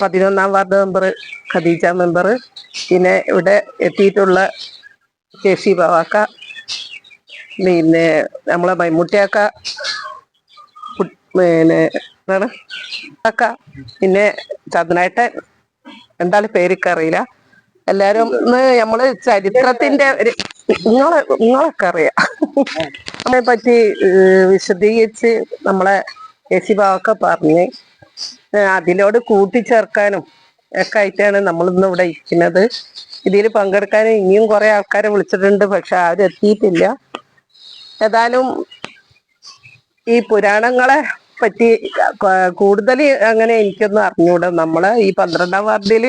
പതിനൊന്നാം ward member Khadija member പിന്നെ ഇവിടെ എത്തിയിട്ടുള്ള കെ സി ബവാക്ക പിന്നെ നമ്മളെ മൈമുട്ടിയാക്ക പിന്നെ എന്താണ്? പിന്നെ ചന്ദ്രനായിട്ടൻ എന്താണ് പേരൊക്കെ അറിയില്ല. എല്ലാരും നമ്മൾ ചരിത്രത്തിന്റെ നിങ്ങളെ നിങ്ങളൊക്കെ അറിയാം. നമ്മളെ പറ്റി വിശദീകരിച്ച് നമ്മളെ എ സി ബാവൊക്കെ പറഞ്ഞ് അതിനോട് കൂട്ടിച്ചേർക്കാനും ഒക്കെ ആയിട്ടാണ് നമ്മളിന്ന് ഇവിടെ ഇരിക്കുന്നത്. ഇതിൽ പങ്കെടുക്കാൻ ഇനിയും കുറെ ആൾക്കാരെ വിളിച്ചിട്ടുണ്ട് പക്ഷെ ആരും എത്തിയിട്ടില്ല. ഏതായാലും ഈ പുരാണങ്ങളെ പറ്റി കൂടുതൽ അങ്ങനെ എനിക്കൊന്നും അറിഞ്ഞൂടാ. നമ്മളെ ഈ പന്ത്രണ്ടാം വാർഡിൽ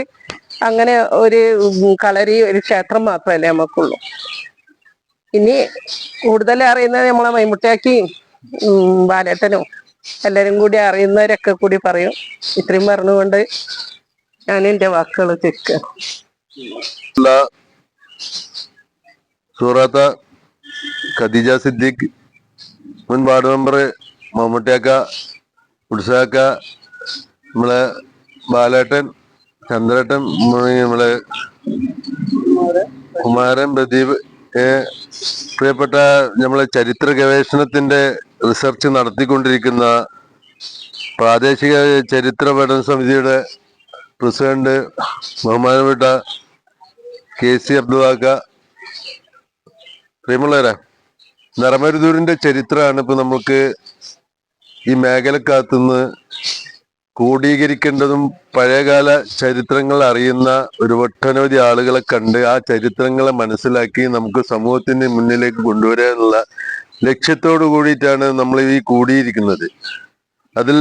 അങ്ങനെ ഒരു കളരി ഒരു ക്ഷേത്രം മാത്രമല്ലേ നമുക്കുള്ളൂ. ഇനി കൂടുതൽ അറിയുന്നത് നമ്മളെ മൈമുട്ടിയാക്കിയും ബാലേട്ടനും എല്ലാരും കൂടി അറിയുന്നവരൊക്കെ കൂടി പറയും. ഇത്രയും പറഞ്ഞുകൊണ്ട് ഞാൻ എന്റെ വാക്കുകൾ ചുരുക്കുക സൂറാത്ത ഖദീജ സിദ്ദീഖ് മുൻ വാർഡ് മെമ്പർ മമ്മൂട്ടിയാക്ക ഉത്സാക്ക നമ്മളെ ബാലേട്ടൻ ചന്ദ്രേട്ടൻ നമ്മളെ കുമാരൻ പ്രദീപ് പ്രിയപ്പെട്ട നമ്മളെ ചരിത്ര ഗവേഷണത്തിന്റെ റിസർച്ച് നടത്തിക്കൊണ്ടിരിക്കുന്ന പ്രാദേശിക ചരിത്ര പഠന സമിതിയുടെ പ്രസിഡന്റ് ബഹുമാനപ്പെട്ട കെ സി അബ്ദുവാക്ക പ്രിയമുള്ളവരെ നരമരുദൂരിന്റെ ചരിത്രമാണ് ഇപ്പൊ നമുക്ക് ഈ മേഖലക്കകത്തുനിന്ന് ക്രോഡീകരിക്കേണ്ടതും പഴയകാല ചരിത്രങ്ങൾ അറിയുന്ന ഒരു ഒട്ടനവധി ആളുകളെ കണ്ട് ആ ചരിത്രങ്ങളെ മനസ്സിലാക്കി നമുക്ക് സമൂഹത്തിന് മുന്നിലേക്ക് കൊണ്ടുവരാനുള്ള ലക്ഷ്യത്തോടു കൂടിയിട്ടാണ് നമ്മൾ ഈ കൂടിയിരിക്കുന്നത്. അതിൽ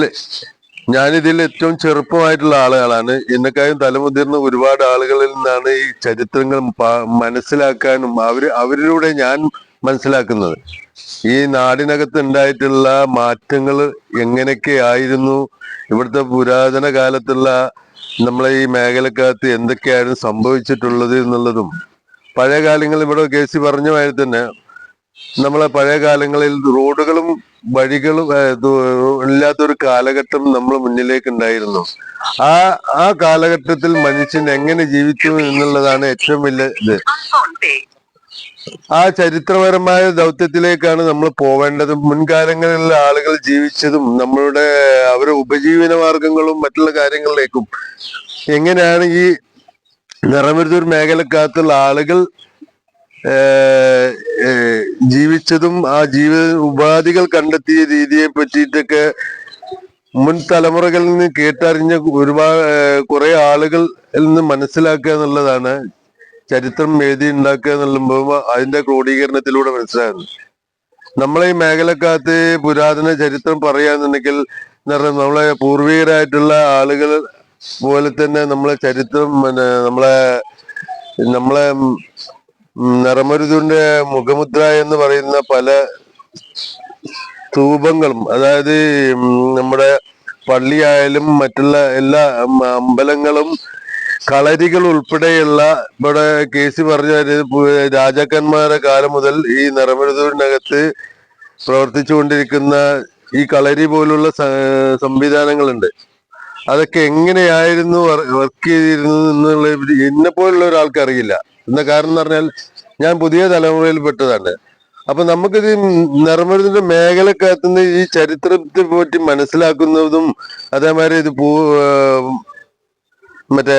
ഞാനിതിൽ ഏറ്റവും ചെറുപ്പമായിട്ടുള്ള ആളുകളാണ്. എന്നെക്കാളും തലമുതിർന്ന ഒരുപാട് ആളുകളിൽ നിന്നാണ് ഈ ചരിത്രങ്ങൾ മനസ്സിലാക്കാനും അവർ അവരിലൂടെ ഞാൻ മനസ്സിലാക്കുന്നത്. ഈ നാടിനകത്ത് ഉണ്ടായിട്ടുള്ള മാറ്റങ്ങൾ എങ്ങനെയൊക്കെ ആയിരുന്നു? ഇവിടുത്തെ പുരാതന കാലത്തുള്ള നമ്മളെ ഈ മേഖലക്കകത്ത് എന്തൊക്കെയായിരുന്നു സംഭവിച്ചിട്ടുള്ളത് എന്നുള്ളതും പഴയ കാലങ്ങൾ ഇവിടെ കെ സി പറഞ്ഞ മാതിരി തന്നെ നമ്മളെ പഴയ കാലങ്ങളിൽ റോഡുകളും വഴികളും ഇല്ലാത്തൊരു കാലഘട്ടം നമ്മൾ മുന്നിലേക്ക് ഉണ്ടായിരുന്നു. ആ ആ കാലഘട്ടത്തിൽ മനുഷ്യൻ എങ്ങനെ ജീവിച്ചു എന്നുള്ളതാണ് ഏറ്റവും വലിയ ഇത്. ആ ചരിത്രപരമായ ദൗത്യത്തിലേക്കാണ് നമ്മൾ പോവേണ്ടത്. മുൻകാലങ്ങളിൽ ആളുകൾ ജീവിച്ചതും നമ്മളുടെ അവരുടെ ഉപജീവന മാർഗങ്ങളും മറ്റുള്ള കാര്യങ്ങളിലേക്കും എങ്ങനെയാണ് ഈ നിറമരുതൂർ മേഖലക്കകത്തുള്ള ആളുകൾ ജീവിച്ചതും ആ ജീവിത ഉപാധികൾ കണ്ടെത്തിയ രീതിയെ പറ്റിയിട്ടൊക്കെ മുൻ തലമുറകളിൽ നിന്ന് കേട്ടറിഞ്ഞ ഒരുപാട് കുറെ ആളുകൾ നിന്ന് മനസ്സിലാക്കുക എന്നുള്ളതാണ് ചരിത്രം എഴുതി ഉണ്ടാക്കുക എന്നുള്ള അതിന്റെ ക്രോഡീകരണത്തിലൂടെ മനസ്സിലാകുന്നു. നമ്മളെ ഈ മേഖലക്കകത്ത് പുരാതന ചരിത്രം പറയാന്നുണ്ടെങ്കിൽ നമ്മളെ പൂർവികരായിട്ടുള്ള ആളുകൾ പോലെ തന്നെ നമ്മളെ ചരിത്രം പിന്നെ നമ്മളെ നമ്മളെ നിറമരുതിന്റെ മുഖമുദ്ര എന്ന് പറയുന്ന പല സ്തൂപങ്ങളും അതായത് നമ്മുടെ പള്ളിയായാലും മറ്റുള്ള എല്ലാ അമ്പലങ്ങളും കളരികൾ ഉൾപ്പെടെയുള്ള ഇവിടെ കേസി പറഞ്ഞ ഒരു പു- രാജാക്കന്മാരുടെ കാലം മുതൽ ഈ നിറമരുതൂരിനകത്ത് പ്രവർത്തിച്ചുകൊണ്ടിരിക്കുന്ന ഈ കളരി പോലുള്ള സംവിധാനങ്ങളുണ്ട്. അതൊക്കെ എങ്ങനെയായിരുന്നു വർക്ക് ചെയ്തിരുന്നു എന്നുള്ള എന്നെ പോലുള്ള ഒരാൾക്ക് അറിയില്ല. എന്ന കാരണം എന്ന് പറഞ്ഞാൽ ഞാൻ പുതിയ തലമുറയിൽ പെട്ടതാണ്. അപ്പൊ നമുക്കിത് നിർമ്മലത്തിന്റെ മേഖലക്കകത്തുനിന്ന് ഈ ചരിത്രത്തെ പറ്റി മനസ്സിലാക്കുന്നതും അതേമാതിരി ഇത് പൂ മറ്റേ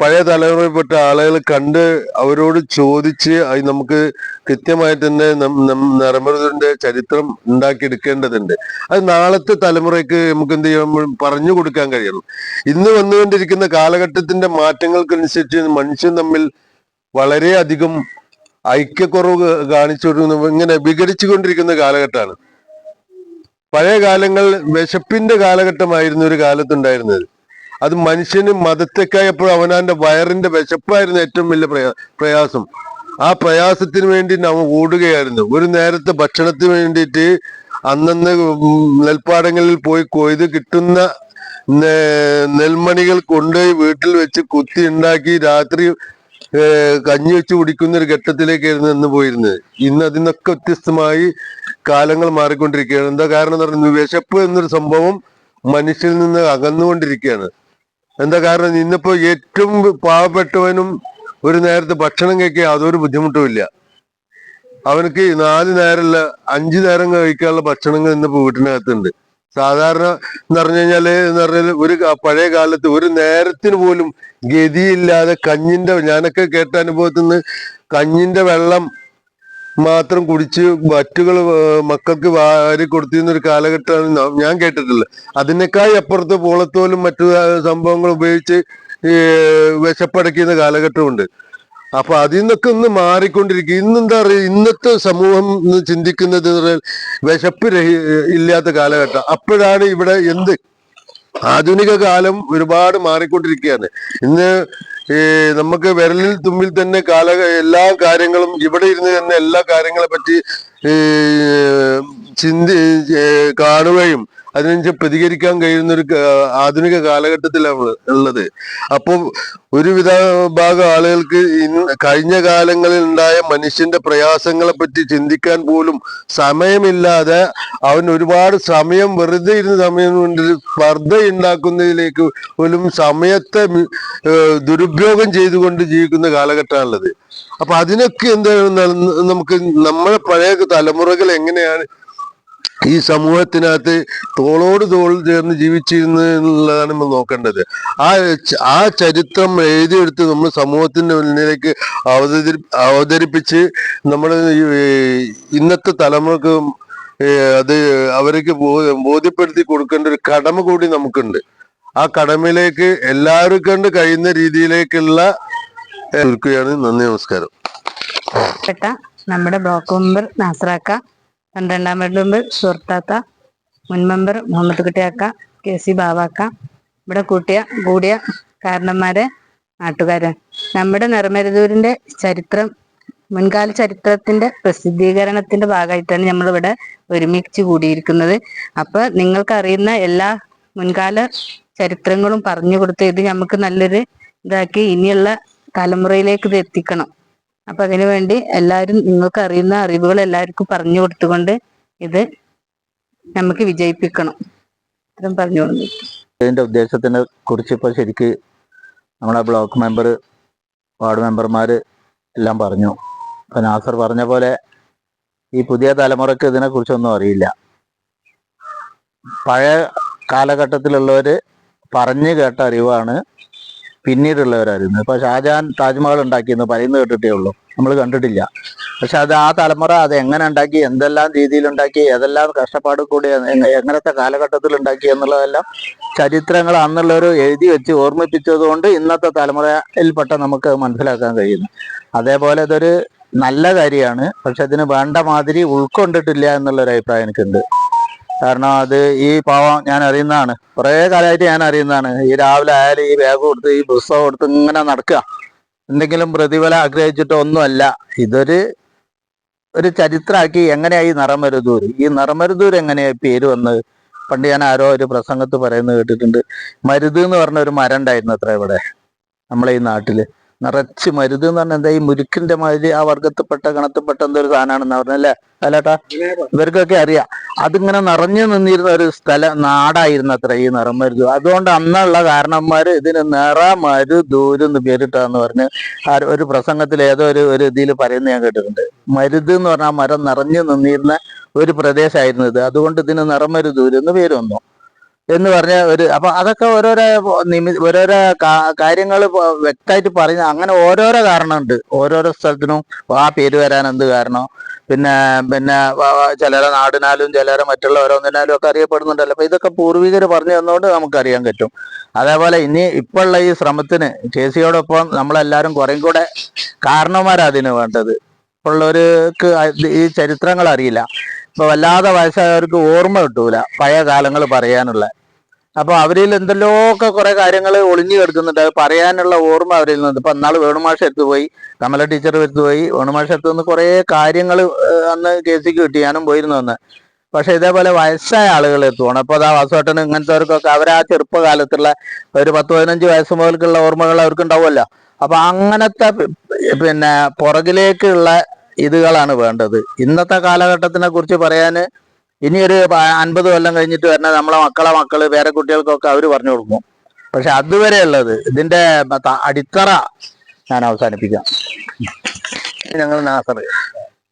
പഴയ തലമുറയിൽപ്പെട്ട ആളുകൾ കണ്ട് അവരോട് ചോദിച്ച് അത് നമുക്ക് കൃത്യമായിട്ട് തന്നെ നരമൃതന്റെ ചരിത്രം ഉണ്ടാക്കിയെടുക്കേണ്ടതുണ്ട്. അത് നാളത്തെ തലമുറയ്ക്ക് നമുക്ക് എന്ത് ചെയ്യാൻ പറഞ്ഞു കൊടുക്കാൻ കഴിയണം. ഇന്ന് വന്നുകൊണ്ടിരിക്കുന്ന കാലഘട്ടത്തിന്റെ മാറ്റങ്ങൾക്കനുസരിച്ച് മനുഷ്യൻ തമ്മിൽ വളരെയധികം ഐക്യക്കുറവ് കാണിച്ചു ഇങ്ങനെ വിഘടിച്ചുകൊണ്ടിരിക്കുന്ന കാലഘട്ടമാണ്. പഴയ കാലങ്ങൾ വിശപ്പിന്റെ കാലഘട്ടമായിരുന്നു ഒരു കാലത്തുണ്ടായിരുന്നത്. അത് മനുഷ്യന് മതത്തെക്കായപ്പോൾ അവനാന്റെ വയറിന്റെ വിശപ്പായിരുന്നു ഏറ്റവും വലിയ പ്രയാ- പ്രയാസം. ആ പ്രയാസത്തിന് വേണ്ടി നാം ഓടുകയായിരുന്നു. ഒരു നേരത്തെ ഭക്ഷണത്തിന് വേണ്ടിയിട്ട് അന്നന്ന് നെൽപ്പാടങ്ങളിൽ പോയി കൊയ്ത് കിട്ടുന്ന നെൽമണികൾ കൊണ്ടുപോയി വീട്ടിൽ വെച്ച് കുത്തി ഉണ്ടാക്കി രാത്രി കഞ്ഞി വെച്ച് കുടിക്കുന്ന ഒരു ഘട്ടത്തിലേക്കായിരുന്നു ഇന്ന് പോയിരുന്നത്. ഇന്ന് അതിനൊക്കെ വ്യത്യസ്തമായി കാലങ്ങൾ മാറിക്കൊണ്ടിരിക്കുകയാണ്. എന്താ കാരണം എന്ന് പറയുന്നത് വിശപ്പ് എന്നൊരു സംഭവം മനുഷ്യനിൽ നിന്ന് അകന്നുകൊണ്ടിരിക്കുകയാണ്. എന്താ കാരണം? ഇന്നിപ്പോ ഏറ്റവും പാവപ്പെട്ടവനും ഒരു നേരത്തെ ഭക്ഷണം കഴിക്കാൻ അതൊരു ബുദ്ധിമുട്ടുമില്ല അവനക്ക് നാല് നേരമല്ല അഞ്ചു നേരം കഴിക്കാനുള്ള ഭക്ഷണങ്ങൾ ഇന്നിപ്പോ വീട്ടിനകത്തുണ്ട്. സാധാരണ എന്ന് പറഞ്ഞു കഴിഞ്ഞാൽ എന്ന് പറഞ്ഞാൽ ഒരു പഴയ കാലത്ത് ഒരു നേരത്തിന് പോലും ഗതിയില്ലാതെ കഞ്ഞിന്റെ ഞാനൊക്കെ കേട്ട അനുഭവത്തിൽ നിന്ന് കഞ്ഞിന്റെ വെള്ളം മാത്രം കുടിച്ച് വറ്റുകൾ മക്കൾക്ക് വാരി കൊടുത്തിരുന്ന ഒരു കാലഘട്ടമാണ് ഞാൻ കേട്ടിട്ടുള്ളത്. അതിനേക്കാൾ അപ്പുറത്ത് പോളത്തോലും മറ്റു സംഭവങ്ങൾ ഉപയോഗിച്ച് വിശപ്പടക്കുന്ന കാലഘട്ടമുണ്ട്. അപ്പൊ അതിൽ നിന്നൊക്കെ ഒന്ന് മാറിക്കൊണ്ടിരിക്കും. ഇന്നെന്താ പറയുക ഇന്നത്തെ സമൂഹം ചിന്തിക്കുന്നത് വിശപ്പ് രഹി ഇല്ലാത്ത കാലഘട്ടം. അപ്പോഴാണ് ഇവിടെ എന്ത്? ആധുനിക കാലം ഒരുപാട് മാറിക്കൊണ്ടിരിക്കുകയാണ്. ഇന്ന് ഈ നമുക്ക് വിരലിൽ തുമ്പിൽ തന്നെ കാല എല്ലാ കാര്യങ്ങളും ഇവിടെ ഇരുന്ന് തന്നെ എല്ലാ കാര്യങ്ങളെ പറ്റി ചിന്തി കാണുകയും അതിനനുസരിച്ച് പ്രതികരിക്കാൻ കഴിയുന്ന ഒരു ആധുനിക കാലഘട്ടത്തിലാണ് ഉള്ളത്. അപ്പോൾ ഒരുവിധ ഭാഗം ആളുകൾക്ക് കഴിഞ്ഞ കാലങ്ങളിൽ ഉണ്ടായ മനുഷ്യന്റെ പ്രയാസങ്ങളെ പറ്റി ചിന്തിക്കാൻ പോലും സമയമില്ലാതെ അവൻ ഒരുപാട് സമയം വെറുതെ ഇരുന്ന് സമയം കൊണ്ട് സ്പർദ്ധ ഉണ്ടാക്കുന്നതിലേക്ക് പോലും സമയത്തെ ദുരുപയോഗം ചെയ്തുകൊണ്ട് ജീവിക്കുന്ന കാലഘട്ടമാണുള്ളത്. അപ്പൊ അതിനൊക്കെ എന്താണ് നമുക്ക് നമ്മളെ പഴയ തലമുറകൾ എങ്ങനെയാണ് ഈ സമൂഹത്തിനകത്ത് തോളോട് തോൾ ചേർന്ന് ജീവിച്ചിരുന്നു എന്നുള്ളതാണ് നമ്മൾ നോക്കേണ്ടത്. ആ ആ ചരിത്രം എഴുതിയെടുത്ത് നമ്മൾ സമൂഹത്തിന്റെ മുന്നിലേക്ക് അവതരി അവതരിപ്പിച്ച് നമ്മൾ ഇന്നത്തെ തലമുറയ്ക്ക് അത് അവർക്ക് ബോധ്യപ്പെടുത്തി കൊടുക്കേണ്ട ഒരു കടമ കൂടി നമുക്കുണ്ട്. ആ കടമയിലേക്ക് എല്ലാവരും കണ്ട് കഴിയുന്ന രീതിയിലേക്കുള്ള നന്ദി നമസ്കാരം. നമ്മുടെ ബ്ലോക്ക് മെമ്പർ നാസറാക്ക പന്ത്രണ്ടാം വാർഡ് മെമ്പർ സുഹൃത്താത്ത മുൻ മെമ്പർ മുഹമ്മദ് കുട്ടിയാക്ക കെ സി ബാവാക്ക ഇവിടെ കൂട്ടിയ കൂടിയ കാരണന്മാരെ നാട്ടുകാരെ. നമ്മുടെ നിർമ്മരുതൂരിന്റെ ചരിത്രം മുൻകാല ചരിത്രത്തിന്റെ പ്രസിദ്ധീകരണത്തിന്റെ ഭാഗമായിട്ടാണ് നമ്മളിവിടെ ഒരുമിച്ച് കൂടിയിരിക്കുന്നത്. അപ്പൊ നിങ്ങൾക്കറിയുന്ന എല്ലാ മുൻകാല ചരിത്രങ്ങളും പറഞ്ഞു കൊടുത്ത് ഇത് നമുക്ക് നല്ലൊരു ഇതാക്കി ഇനിയുള്ള തലമുറയിലേക്ക് ഇത് എത്തിക്കണം. അപ്പൊ അതിനുവേണ്ടി എല്ലാവരും നിങ്ങൾക്ക് അറിയുന്ന അറിവുകൾ എല്ലാവർക്കും പറഞ്ഞു കൊടുത്തുകൊണ്ട് ഇത് നമുക്ക് വിജയിപ്പിക്കണം. ഇത്രയും പറഞ്ഞു കൊടുത്തു ഉദ്ദേശത്തിനെ കുറിച്ച് ഇപ്പൊ ശരിക്ക് നമ്മളെ ബ്ലോക്ക് മെമ്പർ വാർഡ് മെമ്പർമാര് എല്ലാം പറഞ്ഞു. ഇപ്പൊ നാസർ പറഞ്ഞ പോലെ ഈ പുതിയ തലമുറയ്ക്ക് ഇതിനെ കുറിച്ചൊന്നും അറിയില്ല. പഴയ കാലഘട്ടത്തിലുള്ളവര് പറഞ്ഞു കേട്ട അറിവാണ് പിന്നീടുള്ളവർ അറിയുന്നത് ഇപ്പൊ ഷാജഹാൻ താജ്മഹൽ ഉണ്ടാക്കിയെന്ന് പറയുന്നത് കേട്ടിട്ടേ ഉള്ളൂ. നമ്മൾ കണ്ടിട്ടില്ല. പക്ഷെ അത് ആ തലമുറ അത് എങ്ങനെ ഉണ്ടാക്കി എന്തെല്ലാം രീതിയിൽ ഉണ്ടാക്കി ഏതെല്ലാം കഷ്ടപ്പാട് കൂടി എങ്ങനത്തെ കാലഘട്ടത്തിൽ ഉണ്ടാക്കി എന്നുള്ളതെല്ലാം ചരിത്രങ്ങൾ അന്നുള്ളവർ എഴുതി വെച്ച് ഓർമ്മിപ്പിച്ചത് കൊണ്ട് ഇന്നത്തെ തലമുറയിൽപ്പെട്ട നമുക്ക് മനസ്സിലാക്കാൻ കഴിയുന്നു. അതേപോലെ ഇതൊരു നല്ല കാര്യമാണ്. പക്ഷെ അതിന് വേണ്ട മാതിരി ഉൾക്കൊണ്ടിട്ടില്ല എന്നുള്ളൊരു അഭിപ്രായം എനിക്കുണ്ട്. കാരണം അത് ഈ പാവം ഞാൻ അറിയുന്നതാണ്. കുറേ കാലമായിട്ട് ഞാൻ അറിയുന്നതാണ്. ഈ രാവിലെ ആയാലും ഈ ബാഗ് കൊടുത്ത് ഈ പുസ്തകം കൊടുത്ത് ഇങ്ങനെ നടക്കുക. എന്തെങ്കിലും പ്രതിഫലം ആഗ്രഹിച്ചിട്ടോ ഒന്നുമല്ല. ഇതൊരു ഒരു ചരിത്രമാക്കി എങ്ങനെയായി നിറമരുതൂർ ഈ നിറമരുതൂർ എങ്ങനെയായി പേര് വന്നത്? പണ്ട് ഞാൻ ആരോ ഒരു പ്രസംഗത്ത് പറയുന്നത് കേട്ടിട്ടുണ്ട്. മരുത് എന്ന് പറഞ്ഞ ഒരു മരം ഉണ്ടായിരുന്നു അത്ര ഇവിടെ നമ്മളെ ഈ നാട്ടിൽ. നിറച്ച് മരുത് എന്ന് പറഞ്ഞാൽ എന്താ ഈ മുരുക്കിന്റെ മാതിരി ആ വർഗത്തിൽപ്പെട്ട ഗണത്തിൽപ്പെട്ട എന്തോ ഒരു സാധനമാണെന്ന് പറഞ്ഞല്ലേ അല്ലേട്ടാ ഇവർക്കൊക്കെ അറിയാം. അതിങ്ങനെ നിറഞ്ഞു നിന്നിരുന്ന ഒരു സ്ഥല നാടായിരുന്നു അത്ര ഈ നിറം മരുത്. അതുകൊണ്ട് അന്നുള്ള കാരണന്മാർ ഇതിന് നിറമരുദൂര് എന്ന് പേരിട്ടാന്ന് പറഞ്ഞ് ഒരു പ്രസംഗത്തിൽ ഏതോ ഒരു ഒരു ഇതിൽ പറയുന്നത് ഞാൻ കേട്ടിട്ടുണ്ട്. മരുത് എന്ന് പറഞ്ഞാൽ മരം നിറഞ്ഞു നിന്നിരുന്ന ഒരു പ്രദേശമായിരുന്നു ഇത്. അതുകൊണ്ട് ഇതിന് നിറമരുദൂര് എന്ന് പേര് വന്നു. എന്ന് പറഞ്ഞ ഒരു അപ്പൊ അതൊക്കെ ഓരോരോ നിമി ഓരോരോ കാര്യങ്ങൾ വ്യക്തമായിട്ട് പറയുന്ന അങ്ങനെ ഓരോരോ കാരണമുണ്ട്. ഓരോരോ സ്ഥലത്തിനും ആ പേര് വരാൻ എന്ത് കാരണം? പിന്നെ പിന്നെ ചിലരെ നാടിനാലും ചിലരെ മറ്റുള്ള ഓരോന്നിനാലും ഒക്കെ അറിയപ്പെടുന്നുണ്ടല്ലോ. അപ്പൊ ഇതൊക്കെ പൂർവികർ പറഞ്ഞു തന്നുകൊണ്ട് നമുക്കറിയാൻ പറ്റും. അതേപോലെ ഇനി ഇപ്പോഴുള്ള ഈ ശ്രമത്തിന് കെ സിയോടൊപ്പം നമ്മളെല്ലാവരും കുറേ കൂടെ കാരണവന്മാരാണ് അതിന് വേണ്ടത്. ഉള്ളവർക്ക് ഈ ചരിത്രങ്ങൾ അറിയില്ല. ഇപ്പൊ വല്ലാതെ വയസ്സായവർക്ക് ഓർമ്മ കിട്ടൂല. പഴയ കാലങ്ങൾ പറയാനുള്ള. അപ്പൊ അവരിൽ എന്തെല്ലോ ഒക്കെ കുറെ കാര്യങ്ങൾ ഒളിഞ്ഞു കിടക്കുന്നുണ്ട്. അത് പറയാനുള്ള ഓർമ്മ അവരിൽ നിന്ന് ഇപ്പൊ അന്നാൾ വേണുമാഷ എടുത്തു പോയി. കമല ടീച്ചർ എടുത്തു പോയി. വേണുമാഷ എടുത്തു നിന്ന് കുറെ കാര്യങ്ങൾ അന്ന് കെ സിക്ക് കിട്ടി. ഞാനും പോയിരുന്നു അന്ന്. പക്ഷെ ഇതേപോലെ വയസ്സായ ആളുകൾ എത്തുവാണ് അപ്പൊ അതാ വാസോട്ടൻ ഇങ്ങനത്തെവർക്കൊക്കെ അവർ ആ ചെറുപ്പകാലത്തുള്ള ഒരു പത്ത് പതിനഞ്ച് വയസ്സ് മുതൽക്കുള്ള ഓർമ്മകൾ അവർക്ക് ഉണ്ടാവുമല്ലോ അപ്പൊ അങ്ങനത്തെ പിന്നെ പുറകിലേക്കുള്ള ഇതുകളാണ് വേണ്ടത്. ഇന്നത്തെ കാലഘട്ടത്തിനെ കുറിച്ച് പറയാൻ ഇനി ഒരു അൻപത് കൊല്ലം കഴിഞ്ഞിട്ട് വരുന്ന നമ്മളെ മക്കളെ മക്കൾ വേറെ കുട്ടികൾക്കൊക്കെ അവർ പറഞ്ഞു കൊടുക്കും. പക്ഷെ അതുവരെ ഉള്ളത് ഇതിന്റെ അടിത്തറ ഞാൻ അവസാനിപ്പിക്കാം. ഞങ്ങൾ നാസർ.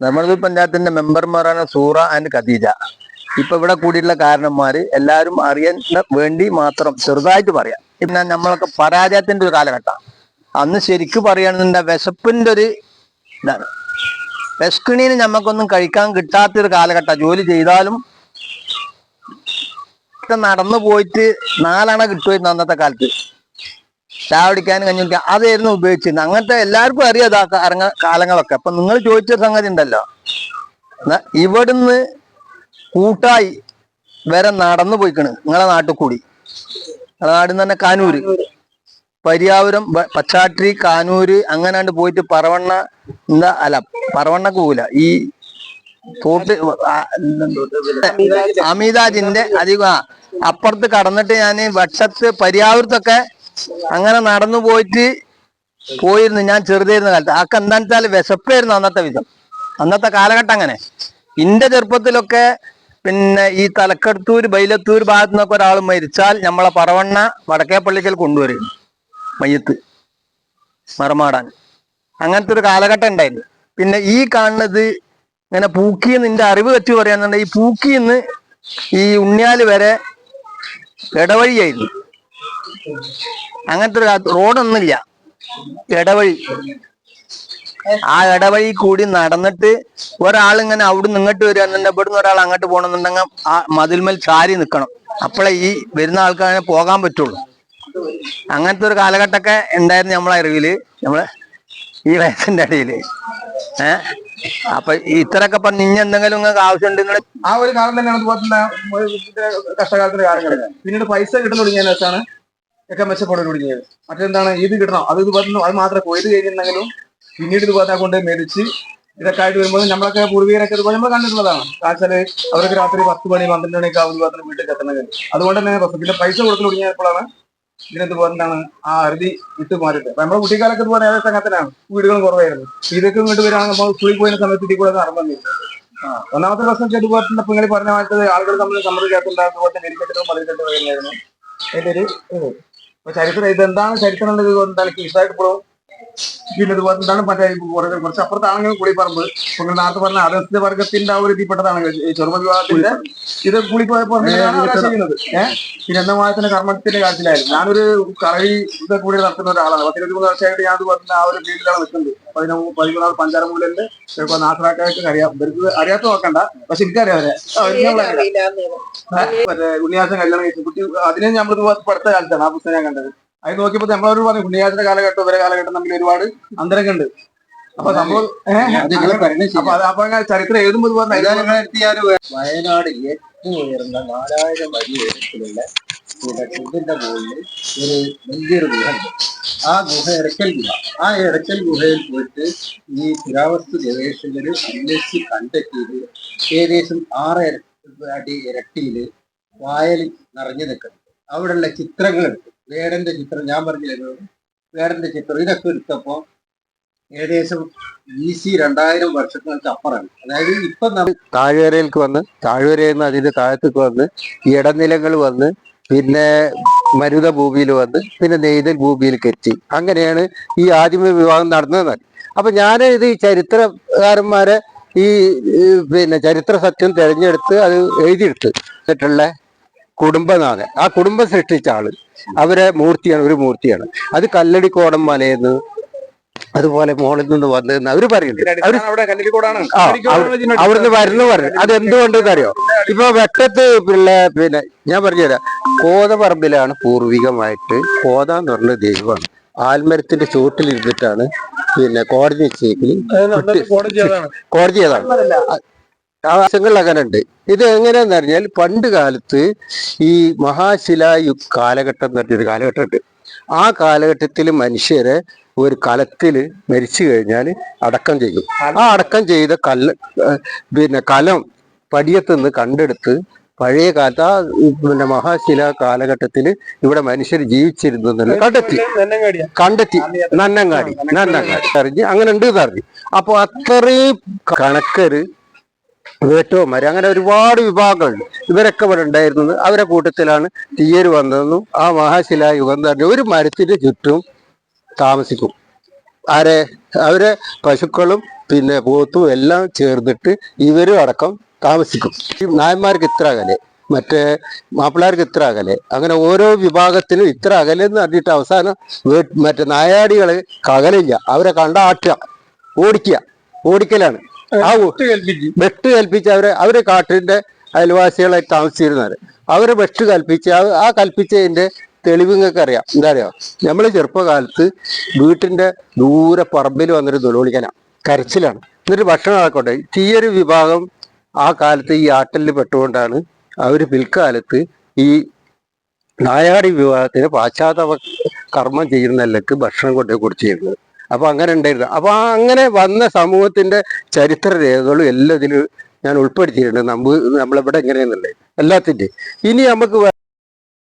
നമ്മളത് പഞ്ചായത്തിന്റെ മെമ്പർമാരാണ് സൂറ ആൻഡ് ഖദീജ. ഇപ്പൊ ഇവിടെ കൂടിയിട്ടുള്ള കാരണന്മാര് എല്ലാവരും അറിയാൻ വേണ്ടി മാത്രം ചെറുതായിട്ട് പറയാം. പിന്നെ നമ്മളൊക്കെ പരാജയത്തിന്റെ ഒരു കാലഘട്ടം. അന്ന് ശരിക്കും പറയുകയാണെന്നുണ്ടെങ്കിൽ വിശപ്പിന്റെ ഒരു ഇതാണ്. വിശക്കിണീന് നമുക്കൊന്നും കഴിക്കാൻ കിട്ടാത്തൊരു കാലഘട്ടം. ജോലി ചെയ്താലും നടന്നു പോയിട്ട് നാലണ കിട്ടുമായിരുന്നു അന്നത്തെ കാലത്ത്. ചായ കുടിക്കാനും കഞ്ഞി കുടിക്കാൻ അതായിരുന്നു ഉപയോഗിച്ചിരുന്നത്. അങ്ങനത്തെ എല്ലാവർക്കും അറിയാം ഇതാ അറങ്ങ കാലങ്ങളൊക്കെ. അപ്പൊ നിങ്ങൾ ചോദിച്ച സംഗതി ഉണ്ടല്ലോ. ഇവിടുന്ന് കൂട്ടായി വരെ നടന്നു പോയിക്കണ് നിങ്ങളെ നാട്ടിൽ കൂടി. നിങ്ങളെ നാടിന്ന് തന്നെ കാനൂര്. പരിയാപുരം ബ- പച്ചാട്ടി കാനൂര് അങ്ങനാണ്ട് പോയിട്ട് പറവണ്ണ എന്താ അല്ല പറവണ്ണ പോകില്ല ഈ തോട്ട് അമിതാജിന്റെ അധികം അപ്പുറത്ത് കടന്നിട്ട് ഞാൻ വക്ഷത്ത് പരിയാപുരത്തൊക്കെ അങ്ങനെ നടന്നു പോയിട്ട് പോയിരുന്നു ഞാൻ ചെറുതായിരുന്ന കാലത്ത്. ആക്കെ എന്താണെന്ന് വെച്ചാൽ വിശപ്പായിരുന്നു അന്നത്തെ വിധം. അന്നത്തെ കാലഘട്ടം അങ്ങനെ. ഇന്റെ ചെറുപ്പത്തിലൊക്കെ പിന്നെ ഈ തലക്കടത്തൂർ ബൈലത്തൂർ ഭാഗത്തു നിന്നൊക്കെ ഒരാൾ മരിച്ചാൽ നമ്മളെ പറവണ്ണ വടക്കേപ്പള്ളിക്കൽ കൊണ്ടുവരും. മയ്യത്ത് മറമാടാൻ. അങ്ങനത്തെ ഒരു കാലഘട്ടം ഉണ്ടായിരുന്നു. പിന്നെ ഈ കാണുന്നത് ഇങ്ങനെ പൂക്കി നിന്റെ അറിവ് വെച്ച് പറയാന്നുണ്ടെങ്കിൽ ഈ പൂക്കിന്ന് ഈ ഉണ്ണിയാൽ വരെ ഇടവഴിയായിരുന്നു. അങ്ങനത്തെ ഒരു റോഡൊന്നുമില്ല ഇടവഴി. ആ ഇടവഴി കൂടി നടന്നിട്ട് ഒരാൾ ഇങ്ങനെ അവിടുന്ന് ഇങ്ങോട്ട് വരികയാണെന്നുണ്ടെങ്കിൽ ഇവിടുന്ന് ഒരാൾ അങ്ങോട്ട് പോകണമെന്നുണ്ടെങ്കിൽ ആ മതിൽമേൽ ചാരി നിൽക്കണം. അപ്പോഴേ ഈ വരുന്ന ആൾക്കാരെ പോകാൻ പറ്റുള്ളൂ. അങ്ങനത്തെ ഒരു കാലഘട്ടമൊക്കെ ഉണ്ടായിരുന്നു നമ്മളെ അറിവിൽ. നമ്മളെ ഈ വയസ്സിന്റെ ഇടയിൽ. ഏഹ് അപ്പൊ ഇത്രയൊക്കെ പറഞ്ഞ് ഇനി എന്തെങ്കിലും നിങ്ങൾക്ക് ആവശ്യമുണ്ട് നിങ്ങൾ ആ ഒരു കാലം തന്നെയാണ് കഷ്ടകാലത്തിന്റെ കാലങ്ങളിൽ പിന്നീട് പൈസ കിട്ടുന്ന തുടങ്ങിയതിനെ വെച്ചാണ് ഒക്കെ മെച്ചപ്പെടാൻ തുടങ്ങിയത് മറ്റെന്താണ് ഇത് കിട്ടണം? അത് ഇതുപോലെ അത് മാത്രമേ കൊയ്ത് കഴിഞ്ഞിട്ടുണ്ടെങ്കിലും പിന്നീട് ഇതുപോലെ കൊണ്ട് മേടിച്ച് ഇതൊക്കെ ആയിട്ട് വരുമ്പോൾ നമ്മളൊക്കെ പൂർവികരൊക്കെ ഇതുപോലെ നമ്മൾ കണ്ടിട്ടുള്ളതാണ്. കാച്ചാൽ അവർക്ക് രാത്രി പത്ത് മണി പന്ത്രണ്ട് മണിയൊക്കെ ഇതുപോലെ വീട്ടിൽ എത്തണമെങ്കിൽ. അതുകൊണ്ട് തന്നെ. പിന്നെ പൈസ കൊടുത്തു തുടങ്ങിയപ്പോഴാണ് ഇതിനെന്തുപോലെ ആ അറുതി വിട്ടു മാറിയിട്ട്. നമ്മുടെ കുട്ടിക്കാലൊക്കെ ഇതുപോലെ ഏതൊക്കെ തന്നെയാണ് വീടുകളും കുറവായിരുന്നു. ഇതൊക്കെ ഇങ്ങോട്ട് വരികയാണെങ്കിൽ നമ്മൾ സ്കൂളിൽ പോയിരുന്ന സമയത്ത് ഇതിൽ കൂടെ നടന്നു ഒന്നാമത്തെ പ്രശ്നം വെച്ചാൽ ഇതുപോലെ തന്നെ നിങ്ങൾ പറഞ്ഞ മാറ്റത് ആളുകൾ തമ്മിൽ സമ്മതിക്കാത്തുണ്ടാകുന്ന പോലെ നെരിക്കെട്ടും മതിൽക്കെട്ടും വരുന്നതായിരുന്നു അതിന്റെ ഒരു ഇത്. അപ്പൊ ചരിത്രം ഇതെന്താണ് ചരിത്രം എന്നുള്ളത് എന്താണ് കീഴ്സായിട്ട് ഇപ്പോഴും പിന്നെ ഇതുപോലെ എന്താണ് മറ്റേ ഈ കുറേ- കുറച്ച് അപ്പുറത്താണെങ്കിൽ കുളിപ്പറമ്പ്. ഇപ്പൊ നിങ്ങൾ നേരത്തെ പറഞ്ഞ അധസ്ഥ വർഗത്തിന്റെ ആ ഒരു ഇതിൽപ്പെട്ടതാണ് ചെറുപ്പ വിവാഹത്തിന്റെ ഇത് കുളിപ്പറമ്പിലാണ് ചെയ്യുന്നത്. ഏഹ് പിന്നെ എന്നമായത്തിന്റെ കർമ്മത്തിന്റെ കാര്യത്തിലായിരുന്നു. ഞാനൊരു കറവി ഇതൊക്കെ കൂടി നടത്തുന്ന ഒരാളാണ്. പത്തിരുപത്തിമൂന്ന് വർഷമായിട്ട് ഞാൻ പറഞ്ഞ ആ ഒരു ഫീൽഡിലാണ് നിൽക്കുന്നത്. പതിനു പതിമൂന്നാൾ പഞ്ചാരമൂലന്റെ ചിലപ്പോ നാസറാക്കായിട്ട് അറിയാം. ഇവർക്ക് അറിയാത്ത നോക്കണ്ട. പക്ഷെ എനിക്കറിയാം അവരെ. മറ്റേ ഉണ്ണിയാസം കല്യാണം കഴിച്ചു കുട്ടി അതിനെ നമ്മൾ അടുത്ത കാലത്താണ് ആ പുസ്തകം ഞാൻ കണ്ടത്. അത് നോക്കിയപ്പോ നമ്മളൊരു പറഞ്ഞു ഉണ്ണിയാച്ചന്റെ കാലഘട്ടം ഇവരെ കാലഘട്ടം തമ്മിൽ ഒരുപാട് സംഭവം ഏഹ് അപ്പൊ നമ്മൾ അപ്പൊ ചരിത്രം എഴുതുമ്പോൾ വയനാട് ഏറ്റവും ഉയർന്ന നാലായിരം അടി ഉയരത്തിലുള്ള ഇവിടെ മുകളിൽ ഒരു വലിയൊരു ഗുഹ ആ ഗുഹ ഇടയ്ക്കൽ ഗുഹ. ആ ഇടയ്ക്കൽ ഗുഹയിൽ പോയിട്ട് ഈ പുരാവസ്തു ഗവേഷകർ അന്വേഷിച്ച് കണ്ടെത്തിയത് ഏകദേശം ആറ് അടി ഇരട്ടിയിൽ വായൽ നിറഞ്ഞു നിൽക്കുന്നത് അവിടെയുള്ള ചിത്രങ്ങളുണ്ട്. വേടന്റെ ചിത്രം ഞാൻ പറഞ്ഞിരുന്നു വേടന്റെ ചിത്രം ഇതൊക്കെ എടുത്തപ്പോ ഏകദേശം ബി സി രണ്ടായിരം വർഷങ്ങൾക്ക് അപ്പുറമാണ് അതായത് ഇപ്പൊ താഴ്വരയിലേക്ക് വന്ന് താഴ്വരയിൽ നിന്ന് അതിന്റെ താഴത്തേക്ക് വന്ന് ഇടനിലങ്ങൾ വന്ന് പിന്നെ മരുത ഭൂമിയിൽ വന്ന് പിന്നെ നെയ്തൽ ഭൂമിയിലേക്ക് എത്തി അങ്ങനെയാണ് ഈ ആദിമ വിവാഹം നടന്നത് അപ്പൊ ഞാൻ ഇത് ഈ ചരിത്രകാരന്മാരെ ഈ പിന്നെ ചരിത്ര സത്യം തിരഞ്ഞെടുത്ത് അത് എഴുതിയെടുത്ത്. എന്നിട്ടുള്ള കുടുംബനാഥൻ. ആ കുടുംബം സൃഷ്ടിച്ച ആൾ അവരെ മൂർത്തിയാണ് ഒരു മൂർത്തിയാണ്. അത് കല്ലടിക്കോടം മലയെന്ന് അതുപോലെ മോളിൽ നിന്ന് വന്നതെന്ന് അവർ പറയുന്നുണ്ട്. അവർ അവിടെ കല്ലിക്കോടാണ് ആ, അവ- അവിടുന്ന് വരുന്നു പറഞ്ഞു അത് എന്തുകൊണ്ടെന്ന് അറിയോ? ഇപ്പൊ വെട്ടത്ത് പിന്നെ പിന്നെ ഞാൻ പറഞ്ഞുതരാം. കോതപറമ്പിലാണ് പൂർവികമായിട്ട് കോത എന്ന് പറഞ്ഞ ദൈവമാണ്. ആൽമരത്തിന്റെ ചൂട്ടിലിരുന്നിട്ടാണ് പിന്നെ കോടതി നിശ്ചയിക്കൽ കോടതി ചെയ്താണ് ആവശ്യങ്ങൾ അങ്ങനെ ഉണ്ട് ഇത് എങ്ങനെയാന്ന് പറഞ്ഞാൽ പണ്ട് കാലത്ത് ഈ മഹാശിലായു കാലഘട്ടം എന്ന് പറഞ്ഞൊരു കാലഘട്ടമുണ്ട്. ആ കാലഘട്ടത്തിൽ മനുഷ്യരെ ഒരു കലത്തിൽ മരിച്ചു കഴിഞ്ഞാൽ അടക്കം ചെയ്യും. ആ അടക്കം ചെയ്ത കല്ല് പിന്നെ കലം പടിയത്തുനിന്ന് കണ്ടെടുത്ത് പഴയ കാലത്ത് ആ പിന്നെ മഹാശില കാലഘട്ടത്തിൽ ഇവിടെ മനുഷ്യർ ജീവിച്ചിരുന്നു കണ്ടെത്തി. കണ്ടെത്തി. നന്നങ്ങാടി. നന്നങ്ങാടി. അറിഞ്ഞ് അങ്ങനെ ഉണ്ട് അറിഞ്ഞ്. അപ്പൊ അത്രയും കണക്കര് വേട്ടുവന്മാര് അങ്ങനെ ഒരുപാട് വിഭാഗങ്ങളുണ്ട് ഇവരൊക്കെ ഇവിടെ ഉണ്ടായിരുന്നത് അവരെ കൂട്ടത്തിലാണ് തീയര് വന്നതെന്നും ആ മഹാശിലായുഗം തന്നെ ഒരു മരത്തിന്റെ ചുറ്റും താമസിക്കും. ആരെ? അവരെ പശുക്കളും പിന്നെ പോത്തും എല്ലാം ചേർന്നിട്ട് ഇവരും അടക്കം താമസിക്കും. നായന്മാർക്ക് ഇത്ര അകലെ. മറ്റേ മാപ്പിളാർക്ക് ഇത്ര അകലെ. അങ്ങനെ ഓരോ വിഭാഗത്തിനും ഇത്ര അകലെ എന്ന് പറഞ്ഞിട്ട് അവസാനം മറ്റേ നായാടികൾ കകലില്ല. അവരെ കണ്ട ആട്ടുക ഓടിക്കുക. ഓടിക്കലാണ്. ആ വെട്ട് കൽപ്പിച്ച്. അവരെ അവർ കാട്ടിന്റെ അയൽവാസികളായി താമസിച്ചിരുന്നവര്. അവർ വെട്ട് കൽപ്പിച്ച് ആ- കൽപ്പിച്ചതിന്റെ തെളിവ് നിങ്ങൾക്ക് അറിയാം എന്താ അറിയോ നമ്മൾ ചെറുപ്പകാലത്ത് വീട്ടിന്റെ ദൂരെ പറമ്പിൽ വന്നൊരു തൊഴിലിക്കാനാ കരച്ചിലാണ്. എന്നിട്ട് ഭക്ഷണം ആക്കട്ടെ. ചീയൊരു വിഭാഗം ആ കാലത്ത് ഈ ആട്ടലിൽ പെട്ടുകൊണ്ടാണ് അവർ പിൽക്കാലത്ത് ഈ നായാടി വിഭാഗത്തിന് പാശ്ചാത്യ കർമ്മം ചെയ്യുന്നതിലേക്ക് ഭക്ഷണം കൊണ്ടേ കൊടുത്തിരുന്നത്. അപ്പൊ അങ്ങനെ ഉണ്ടായിരുന്നു. അപ്പോൾ ആ അങ്ങനെ വന്ന സമൂഹത്തിന്റെ ചരിത്ര രേഖകളും എല്ലാം ഇതിൽ ഞാൻ ഉൾപ്പെടുത്തിയിട്ടുണ്ട്. നമ്മൾ നമ്മളിവിടെ എങ്ങനെയെന്നുള്ളത്. എല്ലാത്തിന്റെയും ഇനി നമുക്ക്